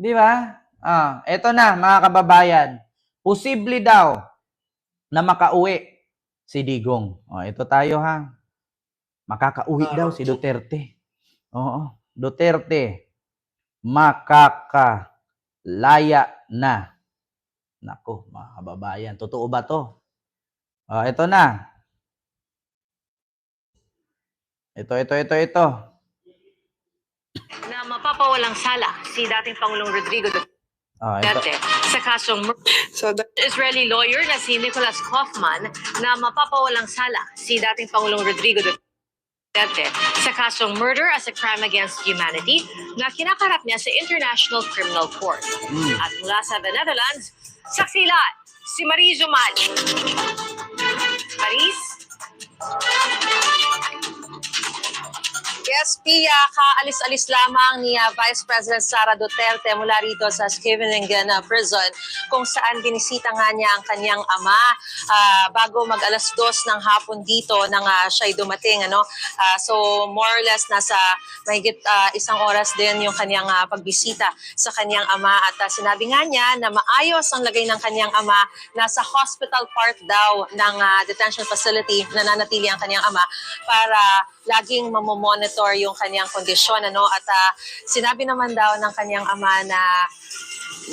Di ba? Ah, eto na mga kababayan. Posible daw na makauwi si Digong. Oh, ito tayo ha. Makakauwi daw si Duterte. Oo, Duterte makakalaya na. Nako, mga kababayan, totoo ba to? Oh, ito na. Ito, ito, ito, ito. Mapapawalang sala si dating Pangulong Rodrigo ito. Duterte sa kasong mur- So the Israeli lawyer na si Nicholas Kaufman na mapapawalang sala si dating Pangulong Rodrigo Duterte sa kasong murder as a crime against humanity na kinakarap niya sa International Criminal Court. Mm. At mula sa the Netherlands, saksi lahat, si Marie Zuman. Maris? Yes, Pia, kaalis-alis lamang ni ah, Vice President Sara Duterte mula rito sa Scheveningen ah, Prison kung saan binisita nga niya ang kanyang ama ah, bago mag alas dos ng hapon dito nang ah, siya'y dumating. Ano? Ah, so more or less nasa mahigit ah, isang oras din yung kanyang ah, pagbisita sa kanyang ama at ah, sinabi nga niya na maayos ang lagay ng kanyang ama nasa hospital part daw ng ah, detention facility na nanatili ang kanyang ama para laging mamomonitor yung kanyang kondisyon ano? At ah, sinabi naman daw ng kanyang ama na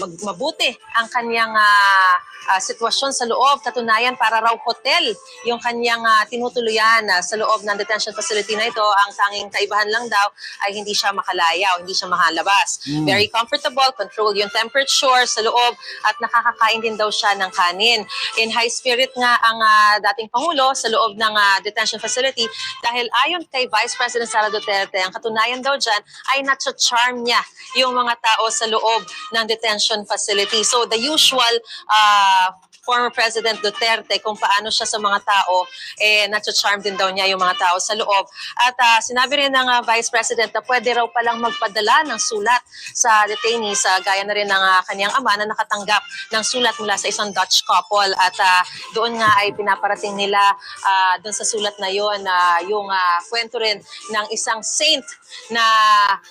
mag, mabuti ang kanyang ah, ah, sitwasyon sa loob. Katunayan, para raw hotel yung kanyang ah, tinutuluyan ah, sa loob ng detention facility na ito. Ang tanging kaibahan lang daw ay hindi siya makalaya o hindi siya makalabas. Mm. Very comfortable, control yung temperature sa loob at nakakakain din daw siya ng kanin. In high spirit nga ang ah, dating Pangulo sa loob ng ah, detention facility dahil ayon kay Vice President Sara Duterte, ang katunayan daw dyan ay natcha-charm niya yung mga tao sa loob ng detention facility. So the usual uh, uh, former President Duterte kung paano siya sa mga tao, eh, natcha-charm din daw niya yung mga tao sa loob. At ah, sinabi rin ng ah, Vice President na pwede raw palang magpadala ng sulat sa detainees, sa gaya na rin ng ah, kanyang ama na nakatanggap ng sulat mula sa isang Dutch couple. At ah, doon nga ay pinaparating nila ah, doon sa sulat na yon na yung ah, kwento rin ng isang saint na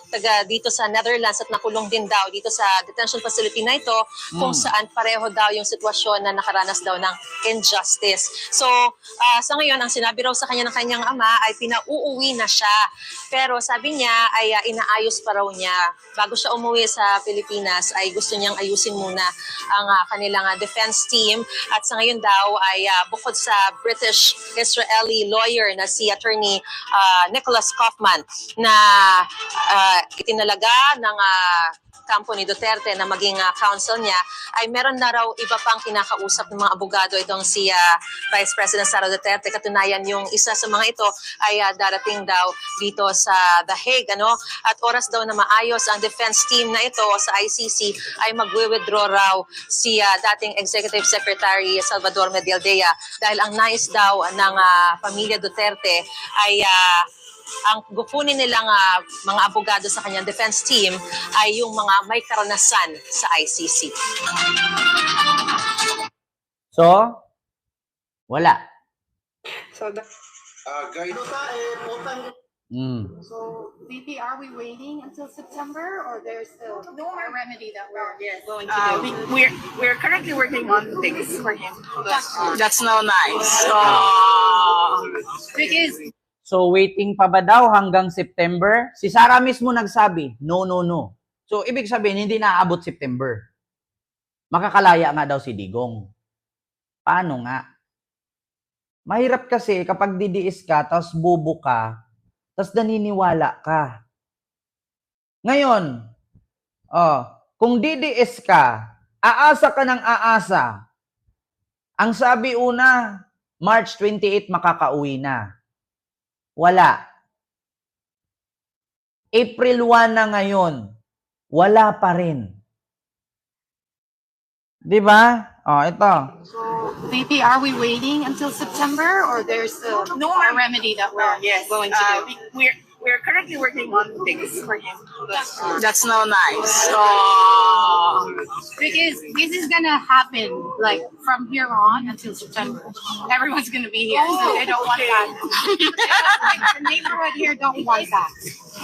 taga dito sa Netherlands at nakulong din daw dito sa detention facility na ito kung Mm. saan pareho daw yung sitwasyon na nakaranas daw ng injustice. So, ah, sa ngayon, ang sinabi raw sa kanya ng kanyang ama ay pinauuwi na siya. Pero sabi niya ay ah, inaayos pa raw niya. Bago siya umuwi sa Pilipinas ay gusto niyang ayusin muna ang ah, kanilang ah, defense team. At sa ngayon daw ay ah, bukod sa British-Israeli lawyer na si attorney ah, Nicholas Kaufman na ah, itinalaga ng ah, kampo ni Duterte na maging ah, counsel niya ay meron na raw iba pang kinakausap ng mga abogado itong si ah, Vice President Sara Duterte. Katunayan yung isa sa mga ito ay ah, darating daw dito sa The Hague. Ano? At oras daw na maayos ang defense team na ito sa ICC ay magwi-withdraw raw si ah, dating Executive Secretary Salvador Medialdea dahil ang nais daw ng ah, pamilya Duterte ay ah, ang gupunin nilang ah, mga abogado sa kanyang defense team ay yung mga may karanasan sa ICC. So, wala. so the Uh, guide Mm. So maybe are we waiting until September or there's still a remedy that we're going to uh, do? we, we're we're currently working on things for him. That's, that's no nice. Uh, Because So, waiting pa ba daw hanggang September? Si Sarah mismo nagsabi, no, no, no. So, ibig sabihin, hindi naaabot September. Makakalaya nga daw si Digong. Paano nga? Mahirap kasi kapag didiis ka, tapos bubo ka, tapos naniniwala ka. Ngayon, oh, kung didiis ka, aasa ka ng aasa. Ang sabi una, March 28 makakauwi na. Wala. April 1 na ngayon. Wala pa rin. 'Di ba? Oh, ito. so maybe are we waiting until September or there's No, a ma'am. remedy that we're yes. going to Uh, do? we, we're we're currently working on things for him. That's, that's no nice. Uh, Because this is gonna happen like from here on until September. Everyone's gonna be here. so they don't want that. like the neighborhood here don't want that.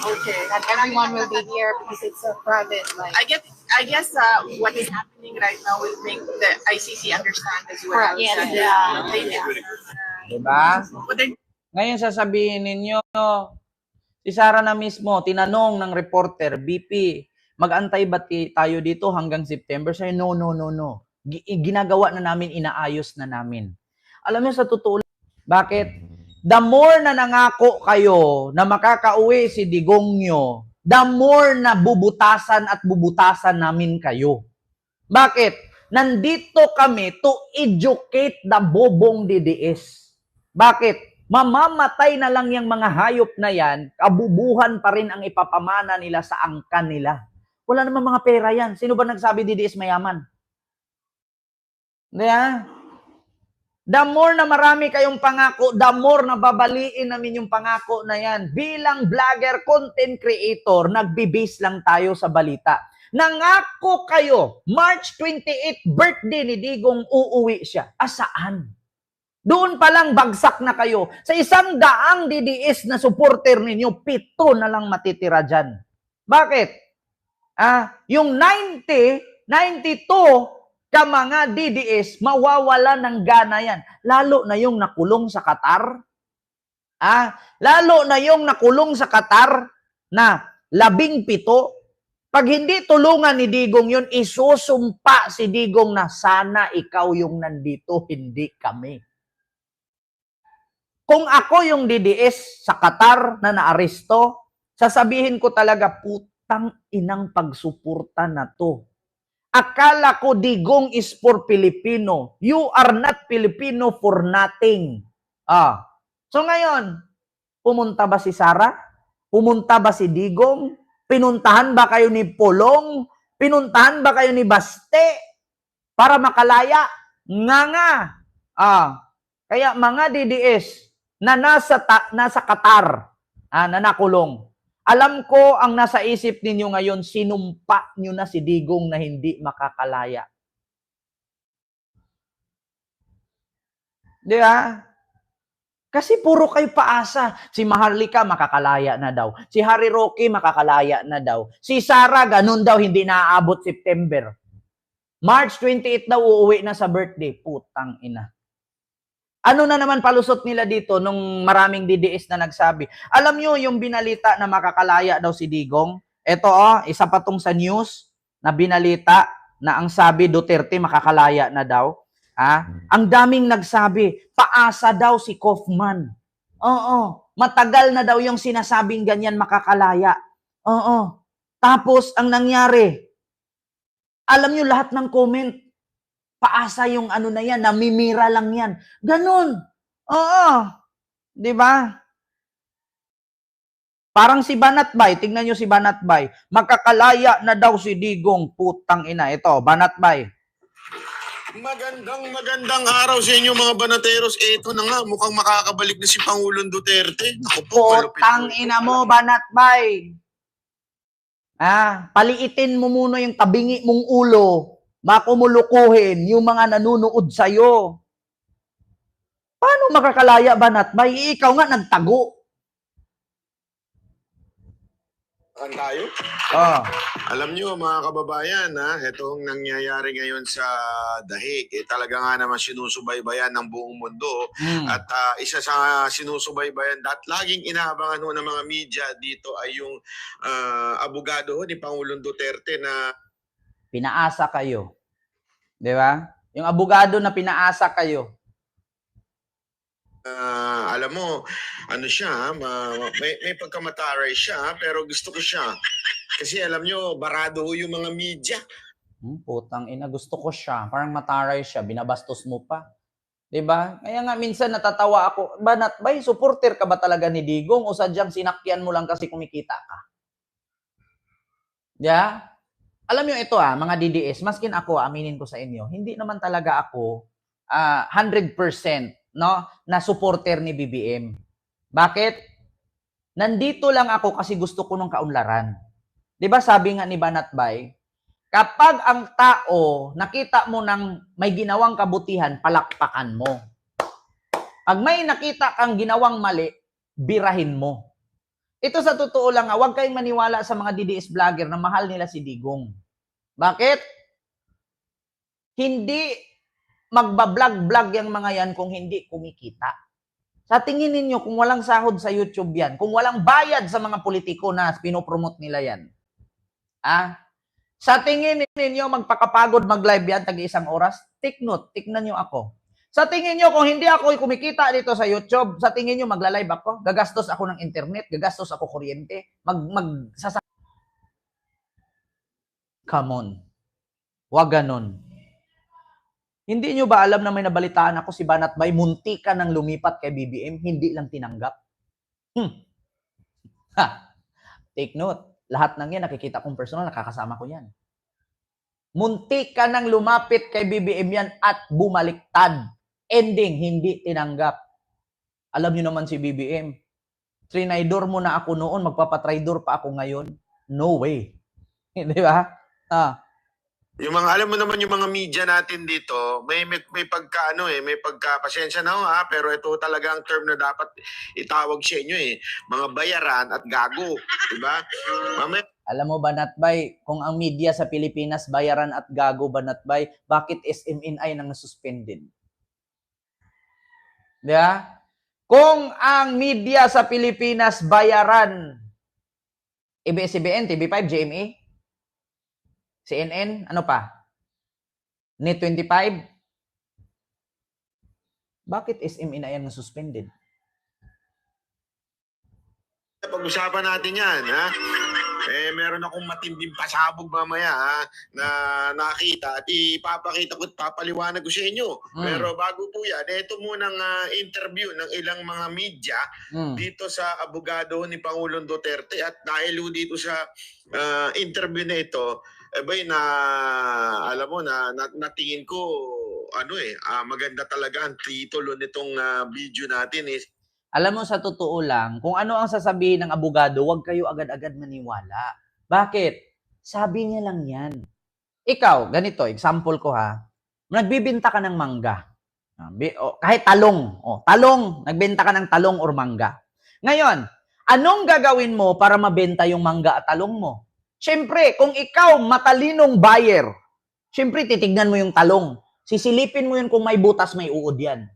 okay. That everyone will be here because it's a private like I get I guess uh, what is happening right now will make the ICC understand as well. Yes, that, yeah, they- yeah. Diba? What they're Ngayon sasabihin ninyo, si Sara na mismo, tinanong ng reporter, BP, mag-antay ba tayo dito hanggang September? Sabi, no, no, no, no. Gi- Ginagawa na namin, inaayos na namin. Alam mo sa totoo lang, bakit? The more na nangako kayo na makakauwi si Digong nyo, the more na bubutasan at bubutasan namin kayo. Bakit? Nandito kami to educate the bobong DDS. Bakit? Mamamatay na lang yung mga hayop na yan, kabubuhan pa rin ang ipapamana nila sa angkan nila. Wala namang mga pera yan. Sino ba nagsabi DDS mayaman? Hindi ah. The more na marami kayong pangako, the more na babaliin namin yung pangako na yan. Bilang vlogger, content creator, nagbe-base lang tayo sa balita. Nangako kayo, March 28, birthday ni Digong, uuwi siya. Asaan? Doon pa lang bagsak na kayo. Sa isang daang DDS na supporter ninyo, pito na lang matitira dyan. Bakit? Ah, yung 90, 92 ka mga DDS, mawawala ng gana yan. Lalo na yung nakulong sa Qatar. Ah, lalo na yung nakulong sa Qatar na labing pito. Pag hindi tulungan ni Digong yun, isusumpa si Digong na sana ikaw yung nandito, hindi kami. Kung ako yung DDS sa Qatar na naaresto, sasabihin ko talaga, putang inang pagsuporta na to. Akala ko digong is for Filipino. You are not Filipino for nothing. Ah. So ngayon, pumunta ba si Sara? Pumunta ba si Digong? Pinuntahan ba kayo ni Polong? Pinuntahan ba kayo ni Baste? Para makalaya? Nga nga. Ah. Kaya mga DDS na nasa, ta- nasa Qatar, ah, na nakulong, alam ko ang nasa isip ninyo ngayon, sinumpa nyo na si Digong na hindi makakalaya. Di ba? Kasi puro kayo paasa. Si Maharlika makakalaya na daw. Si Harry Roque makakalaya na daw. Si Sarah ganun daw hindi naaabot September. March 28 daw uuwi na sa birthday. Putang ina. Ano na naman palusot nila dito nung maraming DDS na nagsabi? Alam nyo yung binalita na makakalaya daw si Digong? Ito oh, isa pa tong sa news na binalita na ang sabi Duterte makakalaya na daw. Ah, ang daming nagsabi, paasa daw si Kaufman. Oo, matagal na daw yung sinasabing ganyan makakalaya. Oo. Tapos ang nangyari, alam nyo lahat ng comment, paasa yung ano na yan, namimira lang yan. Ganun. Oo. Di ba? Parang si Banatbay, tingnan nyo si Banatbay. Magkakalaya na daw si Digong, putang ina. Ito, Banatbay. Magandang magandang araw sa inyo mga banateros. Ito na nga, mukhang makakabalik na si Pangulong Duterte. Naku po, malupit Putang po. ina mo, Banatbay. Ah, paliitin mo muna yung tabingi mong ulo. Makumulukuhin yung mga nanunood sa'yo. Paano makakalaya, Banatbay? Ikaw nga nagtago. Saan tayo? Oh. Alam nyo mga kababayan, ha, itong nangyayari ngayon sa Dahig, eh, talaga nga naman sinusubaybayan ng buong mundo. Hmm. At ah, isa sa sinusubaybayan at laging inaabangan ho ng mga media dito ay yung ah, abogado ho ni Pangulong Duterte na Pinaasa kayo. Di ba? Yung abogado na pinaasa kayo. Ah, alam mo, ano siya, ma- may, may pagkamataray siya, pero gusto ko siya. Kasi alam nyo, barado ho yung mga media. Hmm, putang ina, gusto ko siya. Parang mataray siya, binabastos mo pa. 'Di ba? Kaya nga minsan natatawa ako, banat bay, supporter ka ba talaga ni Digong o sadyang sinakyan mo lang kasi kumikita ka? Yeah? Alam niyo ito ah, mga DDS, maskin ako, aminin ko sa inyo, hindi naman talaga ako ah, 100% no, na supporter ni BBM. Bakit? Nandito lang ako kasi gusto ko ng kaunlaran. 'Di ba sabi nga ni Banat Bay, kapag ang tao nakita mo ng may ginawang kabutihan, palakpakan mo. Pag may nakita kang ginawang mali, birahin mo. Ito sa totoo lang, ah, huwag kayong maniwala sa mga DDS vlogger na mahal nila si Digong. Bakit? Hindi magbablog-vlog yung mga yan kung hindi kumikita. Sa tingin ninyo, kung walang sahod sa YouTube yan, kung walang bayad sa mga politiko na pinopromote nila yan, ah, sa tingin ninyo, magpakapagod mag-live yan, tag isang oras, take note, tignan nyo ako. Sa tingin nyo, kung hindi ako kumikita dito sa YouTube, sa tingin nyo, magla-live ako, gagastos ako ng internet, gagastos ako kuryente, mag, mag, Come on. Wag ganon. Hindi nyo ba alam na may nabalitaan ako si Banat Bay, munti ka nang lumipat kay BBM, hindi lang tinanggap? Hmm. Ha. Take note. Lahat ng yan, nakikita kong personal, nakakasama ko yan. Munti ka nang lumapit kay BBM yan at bumaliktad. Ending, hindi tinanggap. Alam nyo naman si BBM, trinaydor mo na ako noon, magpapatraydor pa ako ngayon. No way. Di ba? Ah, Yung mga, alam mo naman yung mga media natin dito, may, may, may pagka, ano eh, may pagka, pasensya na ho ha, pero ito talaga ang term na dapat itawag sa inyo eh, mga bayaran at gago, di ba? Mamaya, Alam mo ba, Natbay, kung ang media sa Pilipinas bayaran at gago ba, Natbay, bakit SMNI nang suspended? Di ba? Kung ang media sa Pilipinas bayaran, ABS-CBN, TV5, GMA, CNN, ano pa? Net25, bakit SMNI ang suspended? pag-usapan natin yan, ha? Eh, meron akong matinding pasabog mamaya, ha? Na nakita at ipapakita ko at papaliwanag ko sa inyo. Mm. Pero bago po yan, ito munang ah, interview ng ilang mga media Hmm. dito sa abogado ni Pangulong Duterte at dahil dito sa ah, interview na ito, eh bay na alam mo na, na natingin ko ano eh ah, maganda talaga ang titulo nitong ah, video natin is Alam mo, sa totoo lang, kung ano ang sasabihin ng abogado, huwag kayo agad-agad maniwala. Bakit? Sabi niya lang yan. Ikaw, ganito, example ko ha, nagbibinta ka ng mangga. Ah, kahit talong. O, talong, nagbenta ka ng talong or mangga. Ngayon, anong gagawin mo para mabenta yung mangga at talong mo? Siyempre, kung ikaw matalinong buyer, siyempre titignan mo yung talong. Sisilipin mo yun kung may butas, may uod yan.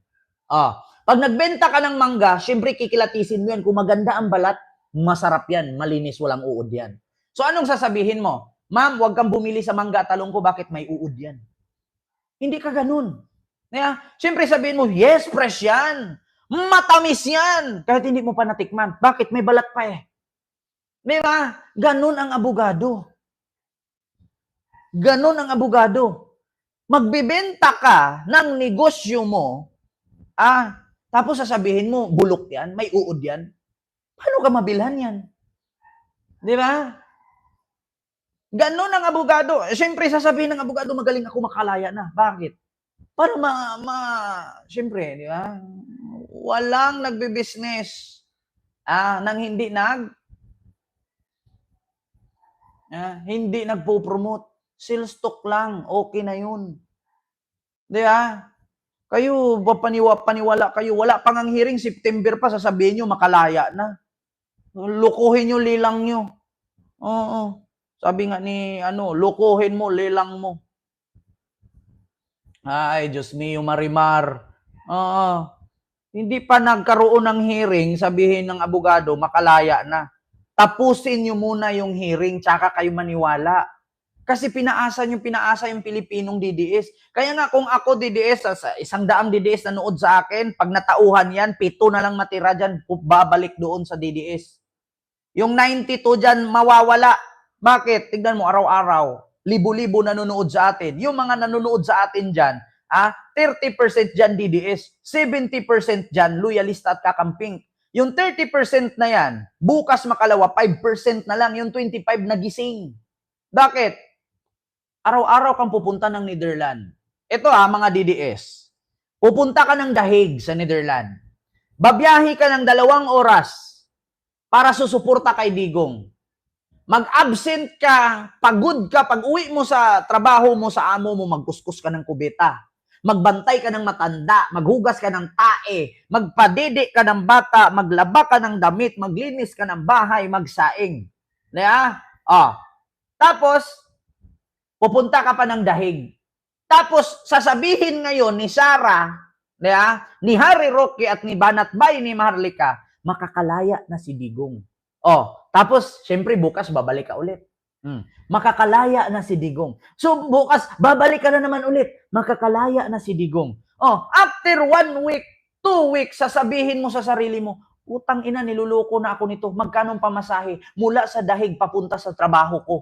Ah, pag nagbenta ka ng mangga, syempre kikilatisin mo yan. Kung maganda ang balat, masarap yan, malinis, walang uod yan. So anong sasabihin mo? Ma'am, huwag kang bumili sa mangga talong ko, bakit may uod yan? Hindi ka ganun. Kaya, syempre sabihin mo, yes, fresh yan. Matamis yan. Kahit hindi mo pa natikman. Bakit? May balat pa eh. Di ba? Ganun ang abogado. Ganun ang abogado. Magbibenta ka ng negosyo mo, ah, tapos sasabihin mo, bulok yan, may uod yan. Paano ka mabilhan yan? Di ba? Ganon ang abogado. Siyempre, sasabihin ng abogado, magaling ako makalaya na. Bakit? Para ma, ma siyempre, di ba? Walang nagbe-business ah, nang hindi nag ah, hindi nagpo-promote. Sales stock lang, okay na yun. Di ba? Kayo, paniwa, paniwala kayo, wala pang ang hearing, September pa, sasabihin nyo, makalaya na. Lukuhin nyo, lilang nyo. Oo. Sabi nga ni, ano, lukuhin mo, lilang mo. Ay, Diyos mio, marimar. Oo. Hindi pa nagkaroon ng hearing, sabihin ng abogado, makalaya na. Tapusin nyo muna yung hearing, tsaka kayo maniwala. Kasi pinaasa yung pinaasa yung Pilipinong DDS. Kaya nga kung ako DDS, sa- sa isang daang DDS na nood sa akin, pag natauhan yan, pito na lang matira dyan, babalik doon sa DDS. Yung 92 dyan, mawawala. Bakit? Tignan mo, araw-araw, libo-libo nanonood sa atin. Yung mga nanonood sa atin dyan, ah, 30% dyan DDS, 70% dyan loyalista at kakamping. Yung 30% na yan, bukas makalawa, 5% na lang. Yung 25 nagising. Bakit? Araw-araw kang pupunta ng Netherlands. Ito ha, mga DDS. Pupunta ka ng Dahig sa Netherlands. Babiyahi ka ng dalawang oras para susuporta kay Digong. Mag-absent ka, pagod ka, pag uwi mo sa trabaho mo, sa amo mo, magkuskus ka ng kubeta. Magbantay ka ng matanda, maghugas ka ng tae, magpadede ka ng bata, maglaba ka ng damit, maglinis ka ng bahay, magsaing. Diba? Oh. Tapos, pupunta ka pa ng dahig. Tapos, sasabihin ngayon ni Sarah, niya, ni Harry Roque at ni Banat Bay ni Maharlika, makakalaya na si Digong. Oh, tapos, syempre, bukas babalik ka ulit. Hmm. Makakalaya na si Digong. So, bukas, babalik ka na naman ulit. Makakalaya na si Digong. Oh, after one week, two weeks, sasabihin mo sa sarili mo, utang ina, niluloko na ako nito. Magkano pamasahe mula sa dahig papunta sa trabaho ko?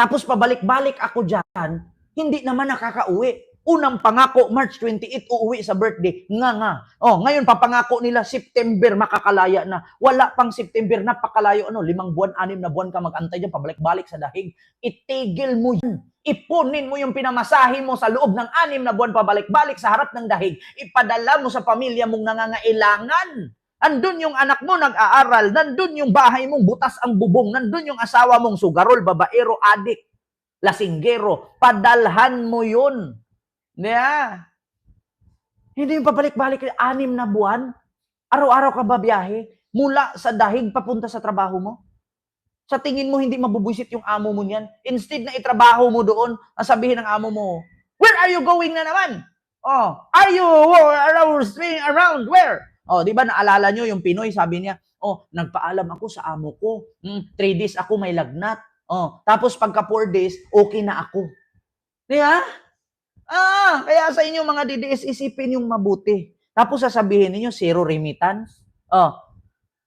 Tapos pabalik-balik ako dyan, hindi naman nakakauwi. Unang pangako, March 28, uuwi sa birthday. Nga nga. Oh, ngayon papangako nila, September, makakalaya na. Wala pang September, napakalayo. Ano, limang buwan, anim na buwan ka magantay dyan, pabalik-balik sa dahig. Itigil mo yan. Ipunin mo yung pinamasahe mo sa loob ng anim na buwan, pabalik-balik sa harap ng dahig. Ipadala mo sa pamilya mong nangangailangan. Andun yung anak mo nag-aaral, nandun yung bahay mong butas ang bubong, nandun yung asawa mong sugarol, babaero, adik, lasinggero. Padalhan mo yun. Yeah. Hindi yung pabalik-balik, anim na buwan, araw-araw ka ba biyahe? Mula sa dahig papunta sa trabaho mo? Sa tingin mo, hindi mabubwisit yung amo mo niyan. Instead na itrabaho mo doon, sabihin ng amo mo, Where are you going na naman? Oh, are you around, around? Where? Oh, di ba naalala nyo yung Pinoy, sabi niya, oh, nagpaalam ako sa amo ko. Hmm, three days ako may lagnat. Oh, tapos pagka four days, okay na ako. Di ba? Ah, kaya sa inyo mga DDS, isipin yung mabuti. Tapos sasabihin ninyo, zero remittance. Oh,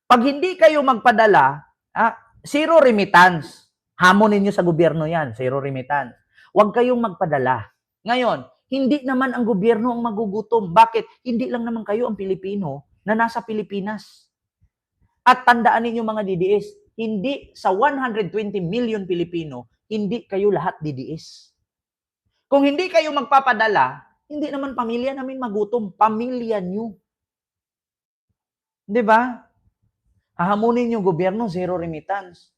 pag hindi kayo magpadala, ah, zero remittance. Hamon ninyo sa gobyerno yan, zero remittance. Huwag kayong magpadala. Ngayon, hindi naman ang gobyerno ang magugutom. Bakit? Hindi lang naman kayo ang Pilipino na nasa Pilipinas. At tandaan ninyo mga DDS, hindi sa 120 million Pilipino, hindi kayo lahat DDS. Kung hindi kayo magpapadala, hindi naman pamilya namin magutom. Pamilya nyo. Di ba? Hahamunin yung gobyerno, zero remittance.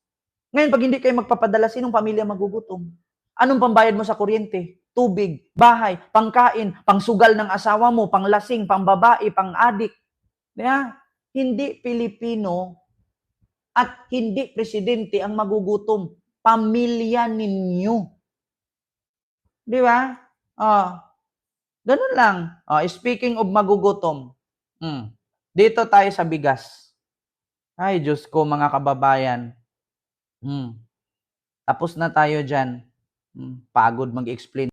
Ngayon, pag hindi kayo magpapadala, sinong pamilya magugutom? Anong pambayad mo sa kuryente? Tubig, bahay, pangkain, pangsugal ng asawa mo, panglasing, pangbabae, pang-adik. Yeah? Hindi Pilipino at hindi presidente ang magugutom. Pamilya ninyo. Di ba? Ah, ganun lang. Ah, speaking of magugutom, mm, dito tayo sa bigas. Ay, Diyos ko, mga kababayan. Mm, tapos na tayo dyan. Mm, pagod mag-explain.